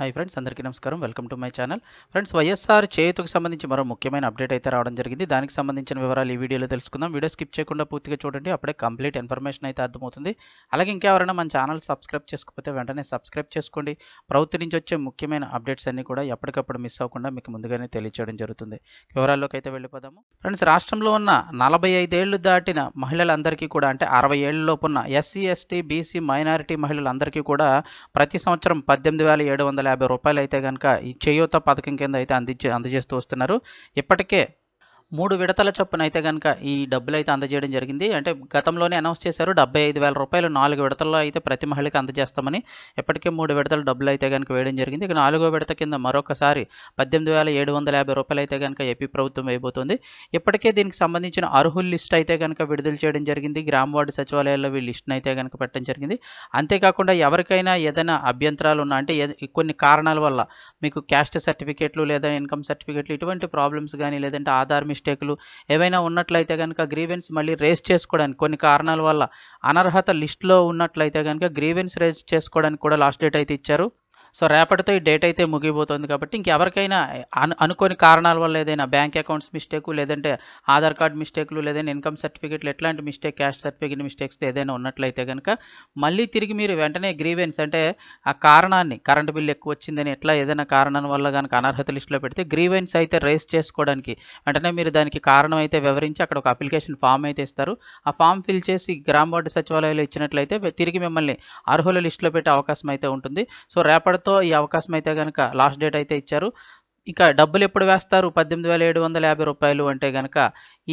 Hi friends అందరికీ నమస్కారం. Welcome to my channel. Friends YSR చేయుతకు సంబంధించి మరో ముఖ్యమైన అప్డేట్ అయితే రావడం జరిగింది. దానికి సంబంధించిన వివరాలు ఈ వీడియోలో తెలుసుకుందాం. వీడియో స్కిప్ చేయకుండా పూర్తిగా చూడండి. అప్పుడే కంప్లీట్ ఇన్ఫర్మేషన్ అయితే అర్థమవుతుంది. అలాగే ఇంకెవరైనా మన ఛానల్ సబ్స్క్రైబ్ చేసుకోకపోతే వెంటనే సబ్స్క్రైబ్ చేసుకోండి. ప్రభుత్వం నుంచి వచ్చే ముఖ్యమైన అప్డేట్స్ అన్ని కూడా ఎప్పటికప్పుడు మిస్ అవ్వకుండా మీకు ముందుగానే తెలియచేయడం జరుగుతుంది. వివరాల్లోకి అయితే వెళ్ళిపోదాము. ఫ్రెండ్స్ రాష్ట్రంలో ఉన్న నలభై ఐదేళ్ళు దాటిన మహిళలందరికీ కూడా అంటే అరవై ఏళ్ళ ఉన్న ఎస్సీ ఎస్టీ బీసీ మైనారిటీ మహిళలందరికీ కూడా ప్రతి సంవత్సరం పద్దెనిమిది వేల ఏడు వందల యాభై రూపాయలు అయితే కనుక ఈ చేయూత పథకం కింద అయితే అందించే అందజేస్తూ వస్తున్నారు. ఇప్పటికే మూడు విడతల చొప్పున అయితే కనుక ఈ డబ్బులు అయితే అందజేయడం జరిగింది. అంటే గతంలోనే అనౌన్స్ చేశారు డెబ్బై ఐదు వేల రూపాయలు నాలుగు విడతల్లో అయితే ప్రతి మహిళకి అందజేస్తామని ఇప్పటికే మూడు విడతలు డబ్బులు అయితే కనుక వేయడం జరిగింది. ఇక నాలుగో విడత కింద మరొకసారి పద్దెనిమిది వేల ఏడు వందల యాభై రూపాయలు అయితే కనుక ఏపీ ప్రభుత్వం వేయబోతుంది. ఇప్పటికే దీనికి సంబంధించిన అర్హుల లిస్ట్ అయితే కనుక విడుదల చేయడం జరిగింది. గ్రామ వార్డు సచివాలయాల్లో వీళ్ళ లిస్ట్ని అయితే కనుక పెట్టడం జరిగింది. అంతేకాకుండా ఎవరికైనా ఏదైనా అభ్యంతరాలు ఉన్నా అంటే కొన్ని కారణాల వల్ల మీకు క్యాస్ట్ సర్టిఫికేట్లు లేదా ఇన్కమ్ సర్టిఫికేట్లు ఇటువంటి ప్రాబ్లమ్స్ కానీ లేదంటే ఆధార్ మిస్టేక్లు ఏవైనా ఉన్నట్లయితే కనుక గ్రీవెన్స్ మళ్ళీ రేస్ చేసుకోవడానికి కొన్ని కారణాల వల్ల అనర్హత లిస్ట్లో ఉన్నట్లయితే కనుక గ్రీవెన్స్ రేస్ చేసుకోవడానికి కూడా లాస్ట్ డేట్ అయితే ఇచ్చారు. సో రేపటితో ఈ డేట్ అయితే ముగిపోతుంది కాబట్టి ఇంకెవరికైనా అను అనుకోని కారణాల వల్ల ఏదైనా బ్యాంక్ అకౌంట్స్ మిస్టేక్ లేదంటే ఆధార్ కార్డ్ మిస్టేక్లు లేదంటే ఇన్కమ్ సర్టిఫికేట్లు ఎట్లాంటి మిస్టేక్ క్యాష్ సర్టిఫికేట్ మిస్టేక్స్ ఏదైనా ఉన్నట్లయితే కనుక మళ్ళీ తిరిగి మీరు వెంటనే గ్రీవెన్స్ అంటే ఆ కారణాన్ని కరెంట్ బిల్ ఎక్కువ వచ్చిందని ఎట్లా ఏదైనా కారణం వల్ల కనుక అనర్హత లిస్టులో పెడితే గ్రీవెన్స్ అయితే రేస్ చేసుకోవడానికి వెంటనే మీరు దానికి కారణం అయితే వివరించి అక్కడ ఒక అప్లికేషన్ ఫామ్ అయితే ఇస్తారు. ఆ ఫామ్ ఫిల్ చేసి గ్రామ వార్డు సచివాలయంలో ఇచ్చినట్లయితే తిరిగి మిమ్మల్ని అర్హుల లిస్టులో పెట్టే అవకాశం అయితే ఉంటుంది. సో తో ఈ అవకాశం అయితే కనుక లాస్ట్ డేట్ అయితే ఇచ్చారు. ఇక డబ్బులు ఎప్పుడు వేస్తారు? పద్దెనిమిది వేల ఏడు వందల యాభై రూపాయలు అంటే కనుక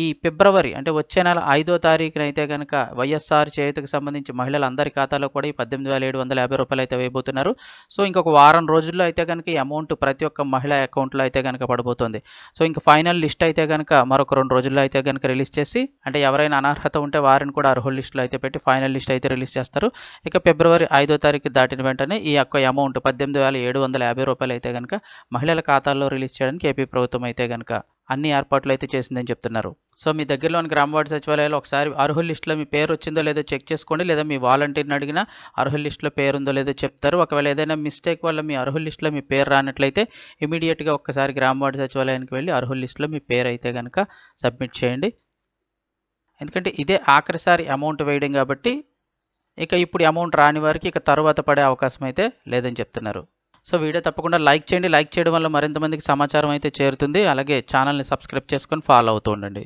ఈ ఫిబ్రవరి అంటే వచ్చే నెల ఐదో తారీఖున అయితే కనుక వైఎస్ఆర్ చేయుతకు సంబంధించి మహిళలందరి ఖాతాలో కూడా ఈ పద్దెనిమిది వేల ఏడు వందల యాభై రూపాయలు అయితే వేయబోతున్నారు. సో ఇంకొక వారం రోజుల్లో అయితే కనుక ఈ అమౌంట్ ప్రతి ఒక్క మహిళ అకౌంట్లో అయితే కనుక పడబోతుంది. సో ఇంకా ఫైనల్ లిస్ట్ అయితే కనుక మరొక రెండు రోజుల్లో అయితే కనుక రిలీజ్ చేసి అంటే ఎవరైనా అనర్హత ఉంటే వారిని కూడా అర్హుల లిస్టులో అయితే పెట్టి ఫైనల్ లిస్ట్ అయితే రిలీజ్ చేస్తారు. ఇక ఫిబ్రవరి ఐదో తారీఖు దాటిన వెంటనే ఈ యొక్క అమౌంట్ పద్దెనిమిది వేల ఏడు వందల యాభై రూపాయలు అయితే కనుక మహిళల ఖాతాలో ఖాతాల్లో రిలీజ్ చేయడానికి ఏపీ ప్రభుత్వం అయితే కనుక అన్ని ఏర్పాట్లు అయితే చేసిందని చెప్తున్నారు. సో మీ దగ్గరలోని గ్రామ వార్డు సచివాలయాలు ఒకసారి అర్హుల లిస్టులో మీ పేరు వచ్చిందో లేదో చెక్ చేసుకోండి లేదా మీ వాలంటీర్ని అడిగినా అర్హుల లిస్టులో పేరు ఉందో లేదో చెప్తారు. ఒకవేళ ఏదైనా మిస్టేక్ వల్ల మీ అర్హుల లిస్టులో మీ పేరు రానట్లయితే ఇమీడియట్గా ఒక్కసారి గ్రామ వార్డు సచివాలయానికి వెళ్ళి అర్హుల లిస్టులో మీ పేరు అయితే కనుక సబ్మిట్ చేయండి. ఎందుకంటే ఇదే ఆఖరిసారి అమౌంట్ వేయడం కాబట్టి ఇక ఇప్పుడు అమౌంట్ రాని వారికి ఇక తర్వాత పడే అవకాశం అయితే లేదని చెప్తున్నారు. సో వీడియో తప్పకుండా లైక్ చేయండి. లైక్ చేయడం వల్ల మరింత మందికి సమాచారం అయితే చేరుతుంది. అలాగే ఛానల్ని సబ్స్క్రైబ్ చేసుకొని ఫాలో అవుతూ ఉండండి.